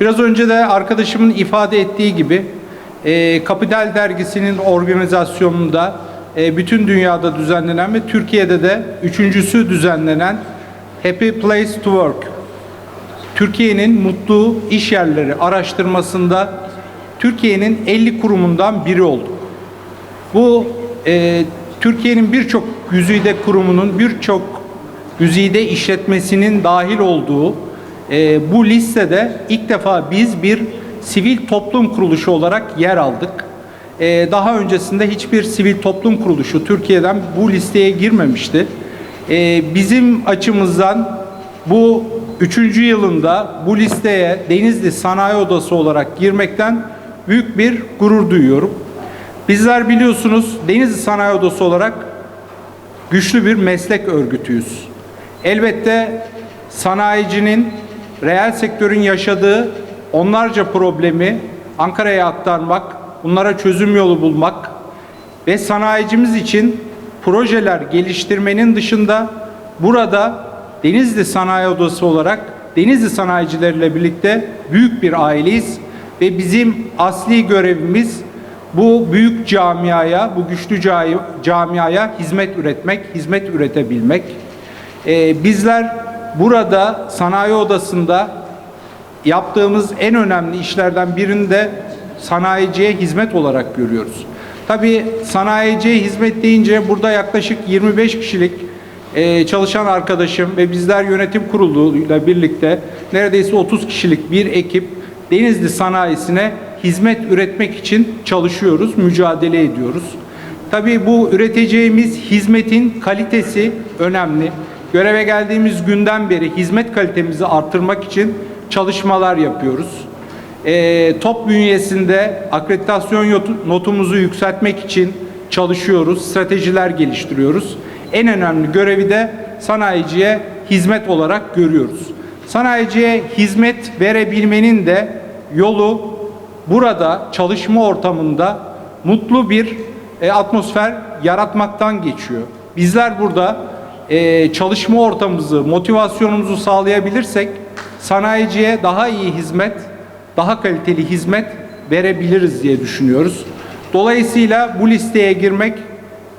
Biraz önce de arkadaşımın ifade ettiği gibi e, Kapital Dergisi'nin organizasyonunda e, bütün dünyada düzenlenen ve Türkiye'de de üçüncüsü düzenlenen Happy Place to Work Türkiye'nin mutlu iş yerleri araştırmasında Türkiye'nin 50 kurumundan biri olduk. Bu e, Türkiye'nin birçok güzide kurumunun birçok güzide işletmesinin dahil olduğu e, bu listede ilk defa biz bir sivil toplum kuruluşu olarak yer aldık. E, daha öncesinde hiçbir sivil toplum kuruluşu Türkiye'den bu listeye girmemişti. E, bizim açımızdan bu üçüncü yılında bu listeye Denizli Sanayi Odası olarak girmekten büyük bir gurur duyuyorum. Bizler biliyorsunuz Denizli Sanayi Odası olarak güçlü bir meslek örgütüyüz. Elbette sanayicinin, reel sektörün yaşadığı onlarca problemi Ankara'ya aktarmak, bunlara çözüm yolu bulmak ve sanayicimiz için projeler geliştirmenin dışında burada Denizli Sanayi Odası olarak Denizli sanayicileriyle birlikte büyük bir aileyiz ve bizim asli görevimiz bu büyük camiaya, bu güçlü ca- camiaya hizmet üretmek, hizmet üretebilmek. Ee, bizler burada sanayi odasında yaptığımız en önemli işlerden birini de sanayiciye hizmet olarak görüyoruz. Tabii sanayiciye hizmet deyince burada yaklaşık 25 kişilik e, çalışan arkadaşım ve bizler yönetim kuruluyla birlikte neredeyse 30 kişilik bir ekip Denizli sanayisine hizmet üretmek için çalışıyoruz, mücadele ediyoruz. Tabii bu üreteceğimiz hizmetin kalitesi önemli. Göreve geldiğimiz günden beri hizmet kalitemizi arttırmak için çalışmalar yapıyoruz. E, top bünyesinde akreditasyon notumuzu yükseltmek için çalışıyoruz, stratejiler geliştiriyoruz. En önemli görevi de sanayiciye hizmet olarak görüyoruz. Sanayiciye hizmet verebilmenin de yolu burada çalışma ortamında mutlu bir e, atmosfer yaratmaktan geçiyor. Bizler burada e, çalışma ortamımızı, motivasyonumuzu sağlayabilirsek sanayiciye daha iyi hizmet, daha kaliteli hizmet verebiliriz diye düşünüyoruz. Dolayısıyla bu listeye girmek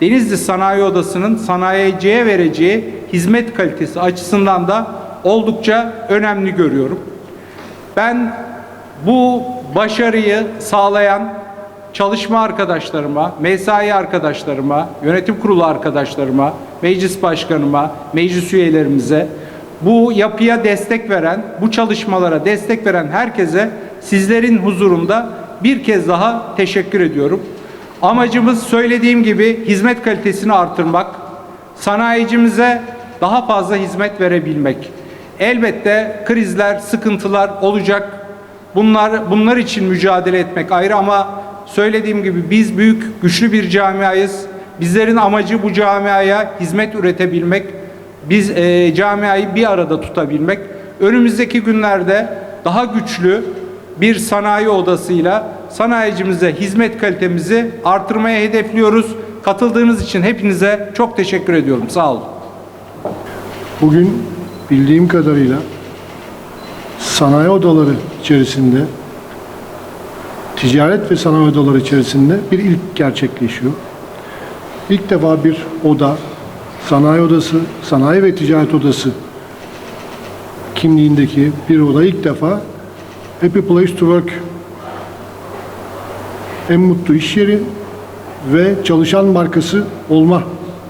Denizli Sanayi Odası'nın sanayiciye vereceği hizmet kalitesi açısından da oldukça önemli görüyorum. Ben bu başarıyı sağlayan çalışma arkadaşlarıma, mesai arkadaşlarıma, yönetim kurulu arkadaşlarıma, meclis başkanıma, meclis üyelerimize, bu yapıya destek veren, bu çalışmalara destek veren herkese sizlerin huzurunda bir kez daha teşekkür ediyorum. Amacımız söylediğim gibi hizmet kalitesini artırmak, sanayicimize daha fazla hizmet verebilmek. Elbette krizler, sıkıntılar olacak. Bunlar bunlar için mücadele etmek ayrı ama söylediğim gibi biz büyük, güçlü bir camiayız. Bizlerin amacı bu camiaya hizmet üretebilmek, biz e, camiayı bir arada tutabilmek. Önümüzdeki günlerde daha güçlü bir sanayi odasıyla sanayicimize hizmet kalitemizi artırmaya hedefliyoruz. Katıldığınız için hepinize çok teşekkür ediyorum. Sağ olun. Bugün bildiğim kadarıyla sanayi odaları içerisinde ticaret ve sanayi odaları içerisinde bir ilk gerçekleşiyor. İlk defa bir oda, sanayi odası, sanayi ve ticaret odası kimliğindeki bir oda ilk defa Happy Place to Work en mutlu iş yeri ve çalışan markası olma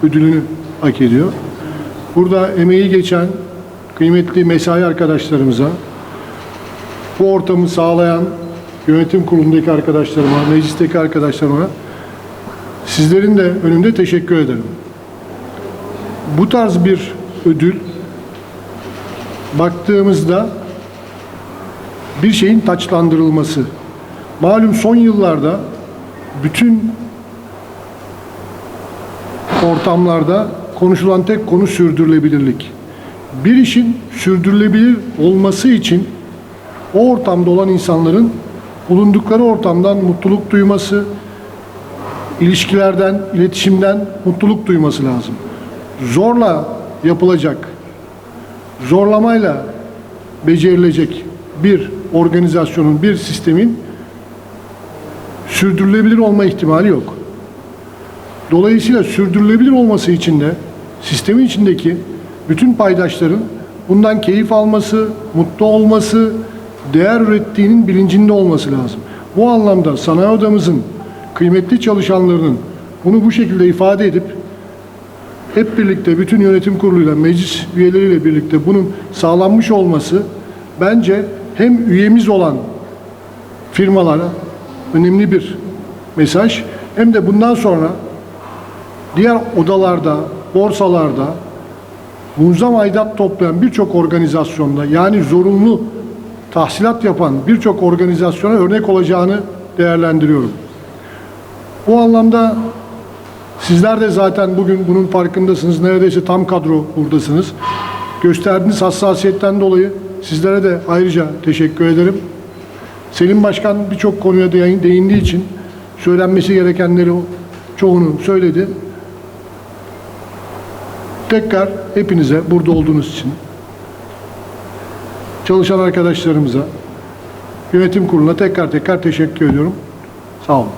ödülünü hak ediyor. Burada emeği geçen kıymetli mesai arkadaşlarımıza, bu ortamı sağlayan yönetim kurulundaki arkadaşlarıma, meclisteki arkadaşlarıma sizlerin de önünde teşekkür ederim. Bu tarz bir ödül baktığımızda bir şeyin taçlandırılması. Malum son yıllarda bütün ortamlarda konuşulan tek konu sürdürülebilirlik. Bir işin sürdürülebilir olması için o ortamda olan insanların bulundukları ortamdan mutluluk duyması, ilişkilerden, iletişimden mutluluk duyması lazım. Zorla yapılacak, zorlamayla becerilecek bir organizasyonun, bir sistemin sürdürülebilir olma ihtimali yok. Dolayısıyla sürdürülebilir olması için de sistemin içindeki bütün paydaşların bundan keyif alması, mutlu olması, değer ürettiğinin bilincinde olması lazım. Bu anlamda sanayi odamızın kıymetli çalışanlarının bunu bu şekilde ifade edip hep birlikte bütün yönetim kuruluyla, meclis üyeleriyle birlikte bunun sağlanmış olması bence hem üyemiz olan firmalara önemli bir mesaj hem de bundan sonra diğer odalarda, borsalarda munzam aidat toplayan birçok organizasyonda yani zorunlu tahsilat yapan birçok organizasyona örnek olacağını değerlendiriyorum. Bu anlamda sizler de zaten bugün bunun farkındasınız. Neredeyse tam kadro buradasınız. Gösterdiğiniz hassasiyetten dolayı sizlere de ayrıca teşekkür ederim. Selim Başkan birçok konuya değin- değindiği için söylenmesi gerekenleri çoğunu söyledi. Tekrar hepinize burada olduğunuz için çalışan arkadaşlarımıza, yönetim kuruluna tekrar tekrar teşekkür ediyorum. Sağ olun.